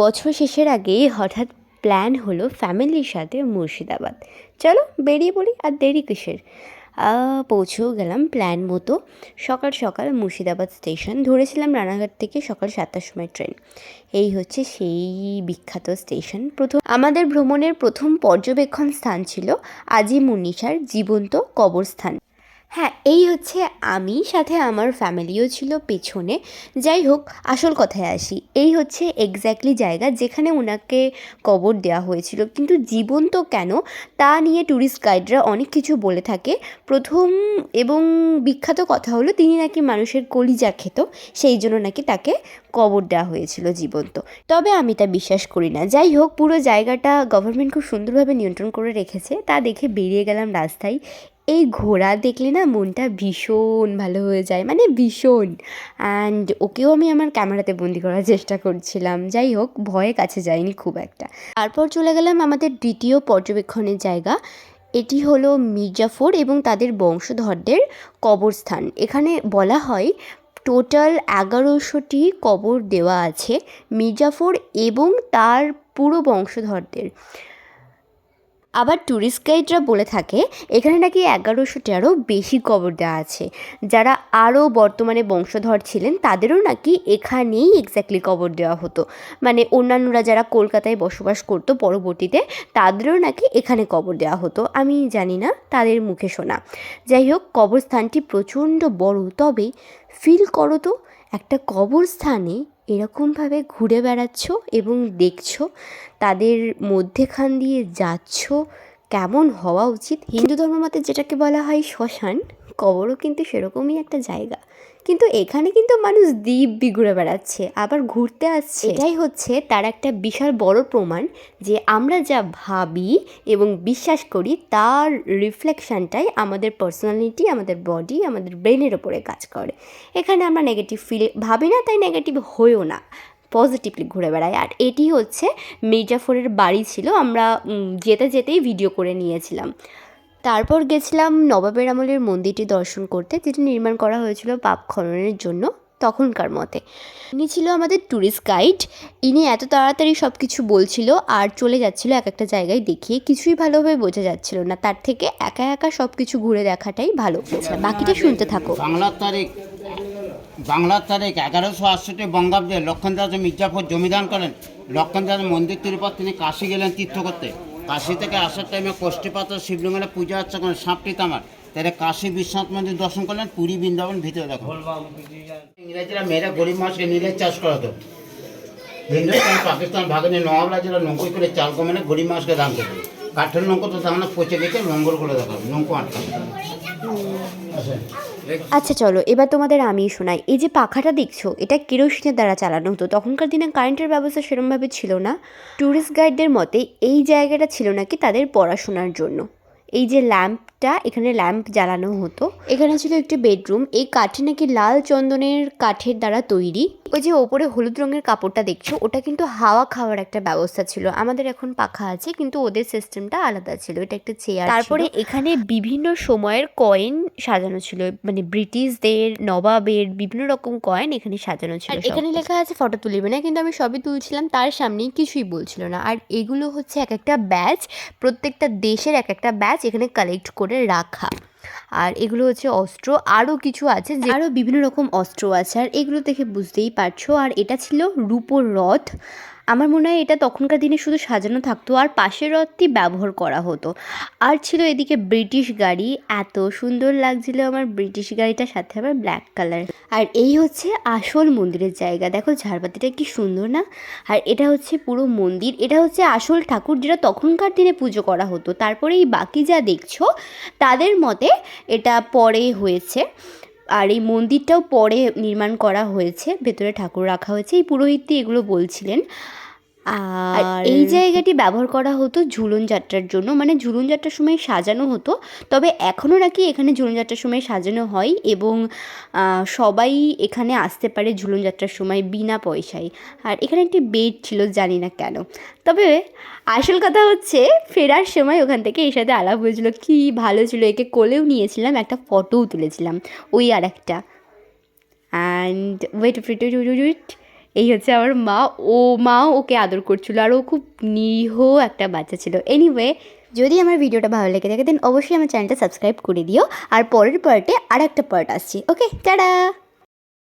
বছর শেষের আগে হঠাৎ প্ল্যান হলো ফ্যামিলির সাথে মুর্শিদাবাদ। চলো বেরিয়ে পড়ি আর দেরি কিসের? পৌঁছেও গেলাম প্ল্যান মতো। সকাল সকাল মুর্শিদাবাদ স্টেশন ধরেছিলাম রানাঘাট থেকে সকাল সাতটার সময় ট্রেন এই হচ্ছে সেই বিখ্যাত স্টেশন প্রথম আমাদের ভ্রমণের প্রথম পর্যবেক্ষণ স্থান ছিল আজি মুন্নিসার জীবন্ত কবরস্থান। হ্যাঁ এই হচ্ছে আমি, সাথে আমার ফ্যামিলিও ছিল পেছনে। যাই হোক, আসল কথায় আসি। এই হচ্ছে এক্স্যাক্টলি জায়গা যেখানে ওনাকে কবর দেওয়া হয়েছিল। কিন্তু জীবন্ত কেন? তা নিয়ে ট্যুরিস্ট গাইডরা অনেক কিছু বলে থাকে। প্রথম এবং বিখ্যাত কথা হলো, তিনি নাকি মানুষের কলিজা খেত, সেই জন্য নাকি তাকে কবর দেওয়া হয়েছিল জীবন্ত। তবে আমি তা বিশ্বাস করি না। যাই হোক, পুরো জায়গাটা গভর্নমেন্ট খুব সুন্দরভাবে নিয়ন্ত্রণ করে রেখেছে। তা দেখে বেরিয়ে গেলাম রাস্তায়। এই ঘোড়া দেখলে না মনটা ভীষণ ভালো হয়ে যায় মানে ভীষণ। অ্যান্ড ওকেও আমি আমার ক্যামেরাতে বন্দি করার চেষ্টা করছিলাম। যাই হোক, ভয়ে কাছে যাইনি খুব একটা। তারপর চলে গেলাম আমাদের দ্বিতীয় পর্যবেক্ষণের জায়গা। এটি হলো মির্জাফর এবং তাদের বংশধরদের কবরস্থান। এখানে বলা হয়, টোটাল এগারোশোটি কবর দেওয়া আছে মির্জাফর এবং তার পুরো বংশধরদের। আবার ট্যুরিস্ট গাইডরা বলে থাকে, এখানে নাকি এগারোশোটারও বেশি কবর দেওয়া আছে। যারা আরও বর্তমানে বংশধর ছিলেন, তাদেরও নাকি এখানেই এক্স্যাক্টলি কবর দেওয়া হতো। মানে অন্যান্যরা যারা কলকাতায় বসবাস করতো পরবর্তীতে, তাদেরও নাকি এখানে কবর দেওয়া হতো। আমি জানি না, তাদের মুখে শোনা। যাই হোক, কবরস্থানটি প্রচণ্ড বড়, তবে ফিল করো তো, একটা কবরস্থানে এরকমভাবে ঘুরে বেড়াচ্ছ এবং দেখছ, তাদের মধ্যেখান দিয়ে যাচ্ছ, কেমন হওয়া উচিত? হিন্দু ধর্মমতে যেটাকে বলা হয় শ্মশান, কবরও কিন্তু সেরকমই একটা জায়গা। কিন্তু এখানে কিন্তু মানুষ দিব্যি ঘুরে বেড়াচ্ছে, আবার ঘুরতে আসছে। এটাই হচ্ছে তার একটা বিশাল বড় প্রমাণ যে আমরা যা ভাবি এবং বিশ্বাস করি, তার রিফ্লেকশনটাই আমাদের পার্সোনালিটি আমাদের বডি আমাদের ব্রেনের ওপরে কাজ করে। এখানে আমরা নেগেটিভ ফিল ভাবি না, তাই নেগেটিভ হয়েও না পজিটিভলি ঘুরে বেড়ায় আর এটি হচ্ছে মির্জাফরের বাড়ি ছিল, আমরা যেতে যেতেই ভিডিও করে নিয়েছিলাম। তারপর গেছিলাম নবাবের আমলের মন্দিরটি দর্শন করতে, যেটি নির্মাণ করা হয়েছিল পাপ খননের জন্য তখনকার মতে। ইনি ছিল আমাদের ট্যুরিস্ট গাইড ইনি এত তাড়াতাড়ি সব কিছু বলছিল আর চলে যাচ্ছিল এক একটা জায়গায় দেখিয়ে কিছুই ভালোভাবে বোঝা যাচ্ছিল না। তার থেকে একা একা সব কিছু ঘুরে দেখাটাই ভালো। আচ্ছা বাকিটা শুনতে থাকো। বাংলার তারিখ বাংলার তারিখ, এগারোশো আটষট্টি বঙ্গাব্দে লক্ষণদাস মির্জাফর জমিদান করেন। লক্ষণদাস মন্দির তৈরির পর তিনি কাশি গেলেন তীর্থ করতে। কাশি থেকে আসার টাইমে কষ্টিপাত্র শিবলিঙ্গের পূজা অর্চনা করেন সাপটি তামার তারা কাশী বিশ্বনাথ মন্দির দর্শন করলেন পুরী বৃন্দাবন ভিতরে দেখো। ইংরেজরা মেয়েরা গরিব মানুষকে নীলের চাষ করাতো। হিন্দুস্তান, পাকিস্তান ভাগে নিয়ে নবাব রাজারা নৌকোই করে চাল কমানে গরিব মানুষকে দান করতো। কাঠের নৌকো তো তেমন পচে গেছে লঙ্গর করে দেখাবে নৌকো আটকাবে আচ্ছা চলো, এবার তোমাদের আমি শোনাই। এই যে পাখাটা দেখছ, এটা কেরোসিনের দ্বারা চালানো হতো। তখনকার দিনে কারেন্টের ব্যবস্থা সেরমভাবে ছিল না। ট্যুরিস্ট গাইডদের মতে, এই জায়গাটা ছিল নাকি তাদের পড়াশোনার জন্য। এই যে ল্যাম্পটা এখানে ল্যাম্প জ্বালানো হতো। এখানে ছিল একটি বেডরুম। এই কাঠে নাকি লাল চন্দনের কাঠের দ্বারা তৈরি। ওই যে ওপরে হলুদ রঙের কাপড়টা দেখছ ওটা কিন্তু হাওয়া খাওয়ার একটা ব্যবস্থা ছিল। আমাদের এখন পাখা আছে কিন্তু ওদের সিস্টেমটা আলাদা ছিল। এটা একটা চেয়ার তারপরে এখানে বিভিন্ন সময়ের কয়েন সাজানো ছিল। মানে ব্রিটিশদের নবাবের বিভিন্ন রকম কয়েন এখানে সাজানো ছিল এখানে লেখা আছে ফটো তুলিবে না। কিন্তু আমি সবই তুলছিলাম তার সামনেই কিছুই বলছিল না। আর এগুলো হচ্ছে এক একটা ব্যাচ প্রত্যেকটা দেশের এক একটা ব্যাচ এখানে কালেক্ট করে রাখা। আর এগুলো হচ্ছে অস্ত্র। আরও কিছু আছে যে আরও বিভিন্ন রকম অস্ত্র আছে। আর এগুলো দেখে বুঝতেই পারছ। আর এটা ছিল রূপোর রথ। আমার মনে হয় এটা তখনকার দিনে শুধু সাজানো থাকতো আর পাশের রথটি ব্যবহার করা হতো। আর ছিল এদিকে ব্রিটিশ গাড়ি। এত সুন্দর লাগছিল আমার ব্রিটিশ গাড়িটার সাথে আবার ব্ল্যাক কালার আর এই হচ্ছে আসল মন্দিরের জায়গা। দেখো ঝাড়বাতিটা কি সুন্দর না? আর এটা হচ্ছে পুরো মন্দির। এটা হচ্ছে আসল ঠাকুর যেটা তখনকার দিনে পুজো করা হতো। তারপরে এই বাকি যা দেখছ, তাদের মতে এটা পরে হয়েছে। আর এই মন্দিরটাও পরে নির্মাণ করা হয়েছে, ভেতরে ঠাকুর রাখা হয়েছে। এই পুরোহিতটি এগুলো বলছিলেন। আর এই জায়গাটি ব্যবহার করা হতো ঝুলন যাত্রার জন্য। মানে ঝুলন যাত্রার সময় সাজানো হতো। তবে এখনও নাকি এখানে ঝুলন যাত্রার সময় সাজানো হয় এবং সবাই এখানে আসতে পারে ঝুলন যাত্রার সময় বিনা পয়সায়। আর এখানে একটি বেড ছিল জানি না কেন। তবে আসল কথা হচ্ছে ফেরার সময় ওখান থেকে এর সাথে আলাপ হয়েছিল। কি ভালো ছিল একে কোলেও নিয়েছিলাম একটা ফটোও তুলেছিলাম। ওই আর একটা অ্যান্ড ওয়েট ওয়েট ওয়েট এই হচ্ছে আমার মা। ও মাও ওকে আদর করছিল আর ও খুব নিরীহ একটা বাচ্চা ছিল। এনিওয়ে যদি আমার ভিডিওটা ভালো লেগে থাকে দেন অবশ্যই আমার চ্যানেলটা সাবস্ক্রাইব করে দিও। আর পরের পার্টে আর একটা পার্ট আসছে। ওকে টাটা